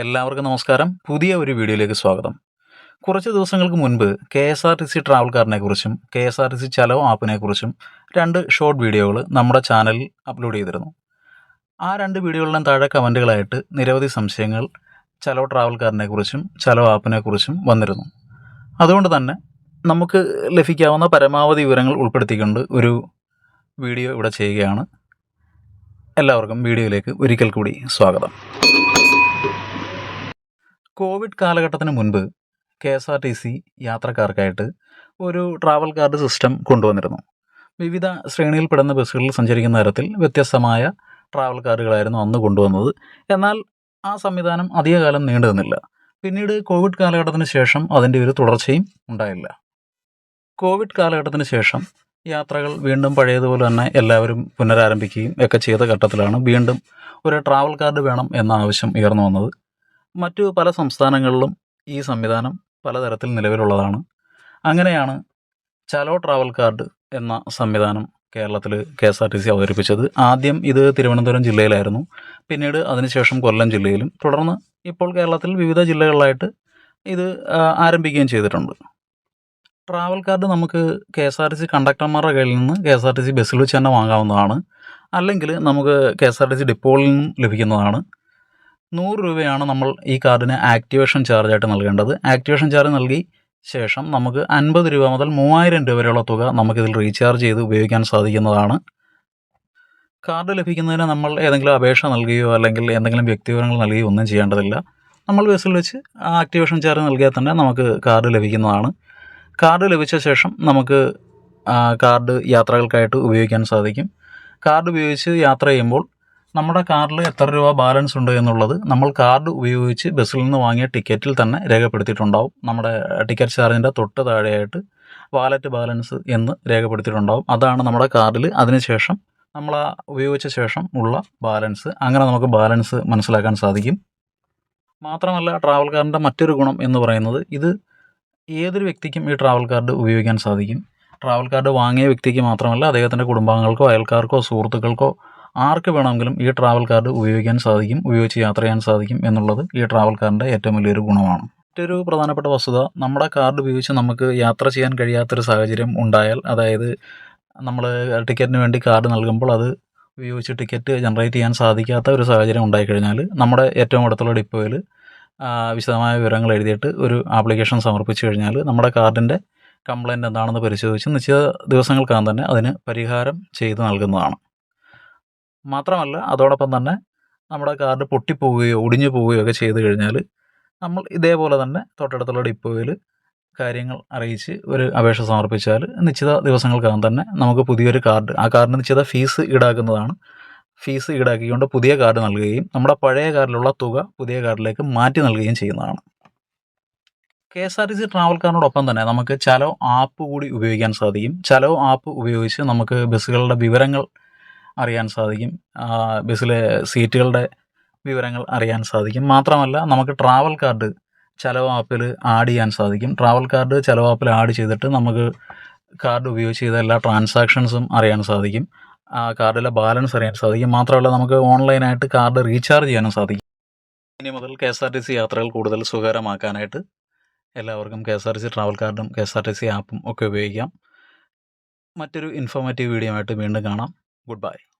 എല്ലാവർക്കും നമസ്കാരം. പുതിയ ഒരു വീഡിയോയിലേക്ക് സ്വാഗതം. കുറച്ച് ദിവസങ്ങൾക്ക് മുൻപ് K S R T C travel കാറിനെ കുറിച്ചും K S R T C Chalo ആപ്പിനെ കുറിച്ചും രണ്ട് ഷോർട്ട് വീഡിയോകൾ നമ്മുടെ ചാനലിൽ അപ്ലോഡ് ചെയ്തിരുന്നു. ആ രണ്ട് വീഡിയോകളിലും താഴെ കമന്റുകളായിട്ട് നിരവധി സംശയങ്ങൾ ചലോ ട്രാവൽ കാറിനെ കുറിച്ചും ചലോ ആപ്പിനെ കുറിച്ചും വന്നിരുന്നു. അതുകൊണ്ട് തന്നെ നമുക്ക് ലഭിക്കാവുന്ന പരമാവധി വിവരങ്ങൾ ഉൾപ്പെടുത്തിക്കൊണ്ട് ഒരു വീഡിയോ ഇവിടെ ചെയ്യുകയാണ്. എല്ലാവർക്കും വീഡിയോയിലേക്ക് ഒരിക്കൽ കൂടി സ്വാഗതം. കോവിഡ് കാലഘട്ടത്തിന് മുൻപ് K S R T C യാത്രക്കാർക്കായിട്ട് ഒരു ട്രാവൽ കാർഡ് സിസ്റ്റം കൊണ്ടുവന്നിരുന്നു. വിവിധ ശ്രേണിയിൽപ്പെടുന്ന ബസ്സുകളിൽ സഞ്ചരിക്കുന്ന തരത്തിൽ വ്യത്യസ്തമായ ട്രാവൽ കാർഡുകളായിരുന്നു അന്ന് കൊണ്ടുവന്നത്. എന്നാൽ ആ സംവിധാനം അധികകാലം നീണ്ടു നിന്നില്ല. പിന്നീട് കോവിഡ് കാലഘട്ടത്തിന് ശേഷം അതിന്റെ ഒരു തുടർച്ചയും ഉണ്ടായില്ല. കോവിഡ് കാലഘട്ടത്തിന് ശേഷം യാത്രകൾ വീണ്ടും പഴയതുപോലെ തന്നെ എല്ലാവരും പുനരാരംഭിക്കുകയും ഒക്കെ ചെയ്ത ഘട്ടത്തിലാണ് വീണ്ടും ഒരു ട്രാവൽ കാർഡ് വേണം എന്ന ആവശ്യം ഉയർന്നു വന്നത്. മറ്റു പല സംസ്ഥാനങ്ങളിലും ഈ സംവിധാനം പലതരത്തിൽ നിലവിലുള്ളതാണ്. അങ്ങനെയാണ് ചലോ ട്രാവൽ കാർഡ് എന്ന സംവിധാനം കേരളത്തിൽ K S R T C അവതരിപ്പിച്ചത്. ആദ്യം ഇത് തിരുവനന്തപുരം ജില്ലയിലായിരുന്നു. പിന്നീട് അതിനുശേഷം കൊല്ലം ജില്ലയിലും. തുടർന്ന് ഇപ്പോൾ കേരളത്തിൽ വിവിധ ജില്ലകളിലായിട്ട് ഇത് ആരംഭിക്കുകയും ചെയ്തിട്ടുണ്ട്. ട്രാവൽ കാർഡ് നമുക്ക് K S R T C കണ്ടക്ടർമാരുടെ കയ്യിൽ നിന്ന് K S R T C ബസ്സിൽ വെച്ച് തന്നെ വാങ്ങാവുന്നതാണ്. അല്ലെങ്കിൽ നമുക്ക് K S R T C ഡിപ്പോയിൽ നിന്നും ലഭിക്കുന്നതാണ്. നൂറ് രൂപയാണ് നമ്മൾ ഈ കാർഡിന് ആക്ടിവേഷൻ ചാർജായിട്ട് നൽകേണ്ടത്. ആക്ടിവേഷൻ ചാർജ് നൽകി ശേഷം നമുക്ക് അൻപത് രൂപ മുതൽ മൂവായിരം രൂപ വരെയുള്ള തുക നമുക്കിതിൽ റീചാർജ് ചെയ്ത് ഉപയോഗിക്കാൻ സാധിക്കുന്നതാണ്. കാർഡ് ലഭിക്കുന്നതിന് നമ്മൾ ഏതെങ്കിലും അപേക്ഷ നൽകുകയോ അല്ലെങ്കിൽ എന്തെങ്കിലും വ്യക്തിവിവരങ്ങൾ നൽകുകയോ ഒന്നും ചെയ്യേണ്ടതില്ല. നമ്മൾ ബസ്സിൽ വെച്ച് ആക്ടിവേഷൻ ചാർജ് നൽകിയാൽ തന്നെ നമുക്ക് കാർഡ് ലഭിക്കുന്നതാണ്. കാർഡ് ലഭിച്ച ശേഷം നമുക്ക് കാർഡ് യാത്രകൾക്കായിട്ട് ഉപയോഗിക്കാൻ സാധിക്കും. കാർഡ് ഉപയോഗിച്ച് യാത്ര ചെയ്യുമ്പോൾ നമ്മുടെ കാർഡിൽ എത്ര രൂപ ബാലൻസ് ഉണ്ട് എന്നുള്ളത് നമ്മൾ കാർഡ് ഉപയോഗിച്ച് ബസ്സിൽ നിന്ന് വാങ്ങിയ ടിക്കറ്റിൽ തന്നെ രേഖപ്പെടുത്തിയിട്ടുണ്ടാവും. നമ്മുടെ ടിക്കറ്റ് ചാർജിന്റെ തൊട്ട് താഴെയായിട്ട് വാലറ്റ് ബാലൻസ് എന്ന് രേഖപ്പെടുത്തിയിട്ടുണ്ടാവും. അതാണ് നമ്മുടെ കാർഡിൽ അതിനുശേഷം നമ്മൾ ആ ഉപയോഗിച്ച ശേഷം ഉള്ള ബാലൻസ് അങ്ങനെ നമുക്ക് ബാലൻസ് മനസ്സിലാക്കാൻ സാധിക്കും. മാത്രമല്ല ട്രാവൽ കാർഡിന്റെ മറ്റൊരു ഗുണം എന്ന് പറയുന്നത് ഇത് ഏതൊരു വ്യക്തിക്കും ഈ ട്രാവൽ കാർഡ് ഉപയോഗിക്കാൻ സാധിക്കും. ട്രാവൽ കാർഡ് വാങ്ങിയ വ്യക്തിക്ക് മാത്രമല്ല അദ്ദേഹത്തിന്റെ കുടുംബാംഗങ്ങൾക്കോ അയൽക്കാർക്കോ സുഹൃത്തുക്കൾക്കോ ആർക്ക് വേണമെങ്കിലും ഈ ട്രാവൽ കാർഡ് ഉപയോഗിക്കാൻ സാധിക്കും ഉപയോഗിച്ച് യാത്ര ചെയ്യാൻ സാധിക്കും എന്നുള്ളത് ഈ ട്രാവൽ കാർഡിന്റെ ഏറ്റവും വലിയൊരു ഗുണമാണ്. മറ്റൊരു പ്രധാനപ്പെട്ട വസ്തുത നമ്മുടെ കാർഡ് ഉപയോഗിച്ച് നമുക്ക് യാത്ര ചെയ്യാൻ കഴിയാത്തൊരു സാഹചര്യം ഉണ്ടായാൽ അതായത് നമ്മൾ ടിക്കറ്റിന് വേണ്ടി കാർഡ് നൽകുമ്പോൾ അത് ഉപയോഗിച്ച് ടിക്കറ്റ് ജനറേറ്റ് ചെയ്യാൻ സാധിക്കാത്ത ഒരു സാഹചര്യം ഉണ്ടായിക്കഴിഞ്ഞാൽ നമ്മുടെ ഏറ്റവും അടുത്തുള്ള ഡിപ്പോയിൽ വിശദമായ വിവരങ്ങൾ എഴുതിയിട്ട് ഒരു ആപ്ലിക്കേഷൻ സമർപ്പിച്ചു കഴിഞ്ഞാൽ നമ്മുടെ കാർഡിന്റെ കംപ്ലൈന്റ് എന്താണെന്ന് പരിശോധിച്ച് നിശ്ചിത ദിവസങ്ങൾക്കകം തന്നെ അതിന് പരിഹാരം ചെയ്ത് നൽകുന്നതാണ്. മാത്രമല്ല അതോടൊപ്പം തന്നെ നമ്മുടെ കാർഡ് പൊട്ടിപ്പോവുകയോ ഒടിഞ്ഞു പോവുകയോ ഒക്കെ ചെയ്തു കഴിഞ്ഞാൽ നമ്മൾ ഇതേപോലെ തന്നെ തൊട്ടടുത്തുള്ള ഡിപ്പോയിൽ കാര്യങ്ങൾ അറിയിച്ച് ഒരു അപേക്ഷ സമർപ്പിച്ചാൽ നിശ്ചിത ദിവസങ്ങൾക്കകം തന്നെ നമുക്ക് പുതിയൊരു കാർഡ് ആ കാർഡിന് നിശ്ചിത ഫീസ് ഈടാക്കുന്നതാണ്. ഫീസ് ഈടാക്കിക്കൊണ്ട് പുതിയ കാർഡ് നൽകുകയും നമ്മുടെ പഴയ കാർഡിലുള്ള തുക പുതിയ കാർഡിലേക്ക് മാറ്റി നൽകുകയും ചെയ്യുന്നതാണ്. K S R T C travel കാർഡിനോടൊപ്പം തന്നെ നമുക്ക് ചലോ ആപ്പ് കൂടി ഉപയോഗിക്കാൻ സാധിക്കും. ചലോ ആപ്പ് ഉപയോഗിച്ച് നമുക്ക് ബസ്സുകളുടെ വിവരങ്ങൾ അറിയാൻ സാധിക്കും. ബസ്സിലെ സീറ്റുകളുടെ വിവരങ്ങൾ അറിയാൻ സാധിക്കും. മാത്രമല്ല നമുക്ക് ട്രാവൽ കാർഡ് ചലോ ആപ്പിൽ ആഡ് ചെയ്യാൻ സാധിക്കും. ട്രാവൽ കാർഡ് ചലോ ആപ്പിൽ ആഡ് ചെയ്തിട്ട് നമുക്ക് കാർഡ് ഉപയോഗിച്ച് ചെയ്ത എല്ലാ ട്രാൻസാക്ഷൻസും അറിയാൻ സാധിക്കും. ആ കാർഡിലെ ബാലൻസ് അറിയാൻ സാധിക്കും. മാത്രമല്ല നമുക്ക് ഓൺലൈനായിട്ട് കാർഡ് റീചാർജ് ചെയ്യാനും സാധിക്കും. ഇനി മുതൽ K S R T C യാത്രകൾ കൂടുതൽ സുഖകരമാക്കാനായിട്ട് എല്ലാവർക്കും K S R T C travel കാർഡും K S R T C ആപ്പും ഒക്കെ ഉപയോഗിക്കാം. മറ്റൊരു ഇൻഫോർമേറ്റീവ് വീഡിയോ ആയിട്ട് വീണ്ടും കാണാം. goodbye.